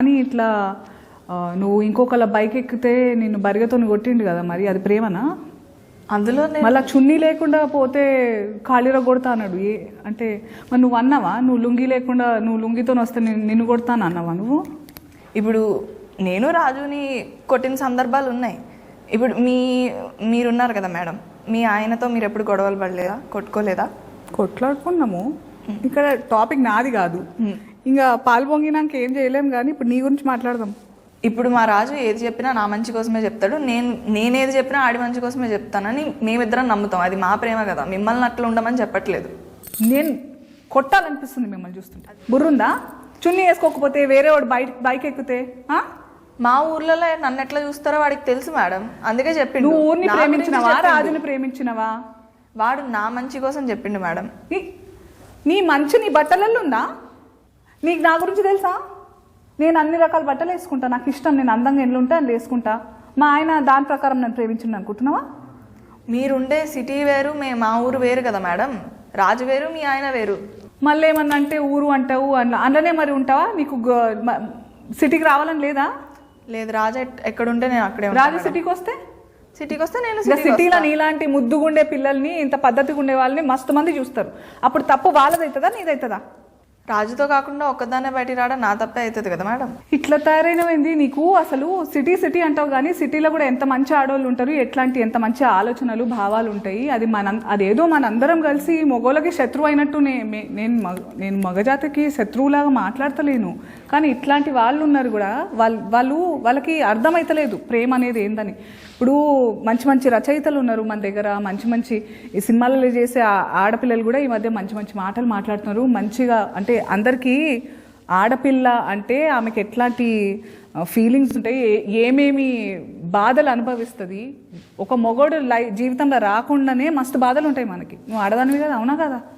కానీ ఇట్లా నువ్వు ఇంకొకళ్ళ బైక్ ఎక్కితే నిన్ను బరిగతో కొట్టిండు కదా మరి అది ప్రేమనా? అందులో నేను మళ్ళా చున్నీ లేకుండా పోతే ఖాళీలో కొడతా అన్నాడు. ఏ అంటే మరి నువ్వు అన్నావా? నువ్వు లుంగి లేకుండా నువ్వు లుంగితో వస్తే నేను నిన్ను కొడతాను అన్నావా నువ్వు? ఇప్పుడు నేను రాజుని కొట్టిన సందర్భాలు ఉన్నాయి. ఇప్పుడు మీ మీరున్నారు కదా మేడం. మీ ఆయనతో మీరు ఎప్పుడు గొడవలు పడలేదా? కొట్టుకోలేదా? కొట్లాడుకున్నాము. ఇక్కడ టాపిక్ నాది కాదు. ఇంకా పాలు పొంగినాక ఏం చేయలేం కానీ ఇప్పుడు నీ గురించి మాట్లాడదాం. ఇప్పుడు మా రాజు ఏది చెప్పినా నా మంచి కోసమే చెప్తాడు. నేను నేనేది చెప్పినా ఆడి మంచి కోసమే చెప్తానని మేమిద్దరం నమ్ముతాం. అది మా ప్రేమ కదా. మిమ్మల్ని అట్లా ఉండమని చెప్పట్లేదు. నేను కొట్టాలనిపిస్తుంది మిమ్మల్ని చూస్తుంటే. బుర్రుందా? చున్నీ వేసుకోకపోతే వేరే వాడు బైక్ బైక్ ఎక్కితే? మా ఊర్లలో నన్ను ఎట్లా చూస్తారో వాడికి తెలుసు మేడం. అందుకే చెప్పిండు. నువ్వు ఊరిని ప్రేమించినవా. రాజుని ప్రేమించినవా? వాడు నా మంచి కోసం చెప్పిండు మేడం. నీ నీ మంచు నీ బట్టలలో ఉందా? నీకు నా గురించి తెలుసా? నేను అన్ని రకాల బట్టలు వేసుకుంటా. నాకు ఇష్టం నేను అందంగా ఎన్ని ఉంటే అన్ని వేసుకుంటా. మా ఆయన దాని ప్రకారం నన్ను ప్రేమించింది అనుకుంటున్నావా? మీరుండే సిటీ వేరు మే మా ఊరు వేరు కదా మేడం. రాజు వేరు మీ ఆయన వేరు. మళ్ళీ ఏమన్నా అంటే ఊరు అంటావు అన్న అందులోనే మరి ఉంటావా? నీకు సిటీకి రావాలని లేదా? లేదు రాజు ఎక్కడుంటే నేను అక్కడే రాజు సిటీకి వస్తే సిటీకి వస్తే నేను సిటీలో నీలాంటి ముద్దుగుండే పిల్లల్ని ఇంత పద్ధతిగా ఉండే వాళ్ళని మస్తు మంది చూస్తారు. అప్పుడు తప్పు వాళ్ళదవుతుందా నీదవుతుందా రాజుతో కాకుండా ఒక్కదాన్నే బయటికి రావడం నా తప్పే అవుతుంది కదా మేడం. ఇట్లా తయారైనవింది నీకు? అసలు సిటీ సిటీ అంటావు కానీ సిటీలో కూడా ఎంత మంచి ఆడవాళ్ళు ఉంటారు ఎట్లాంటి ఎంత మంచి ఆలోచనలు భావాలు ఉంటాయి? అది మన అదేదో మనందరం కలిసి మొగోళ్ళకి శత్రువు అయినట్టు మే- నేను మగ నేను మగజాతికి శత్రువులాగా మాట్లాడతలేను. కానీ ఇట్లాంటి వాళ్ళు ఉన్నారు కూడా వాళ్ళు వాళ్ళు వాళ్ళకి అర్థమైతలేదు ప్రేమ అనేది ఏందని. ఇప్పుడు మంచి మంచి రచయితలు ఉన్నారు మన దగ్గర మంచి మంచి ఈ సినిమాలలో చేసే ఆడపిల్లలు కూడా ఈ మధ్య మంచి మంచి మాటలు మాట్లాడుతున్నారు. మంచిగా అంటే అందరికీ ఆడపిల్ల అంటే ఆమెకి ఎట్లాంటి ఫీలింగ్స్ ఉంటాయి ఏమేమి బాధలు అనుభవిస్తుంది? ఒక మొగోడు లై జీవితంలో రాకుండానే మస్తు బాధలు ఉంటాయి మనకి. నువ్వు ఆడదానివి కదా అవునా కదా?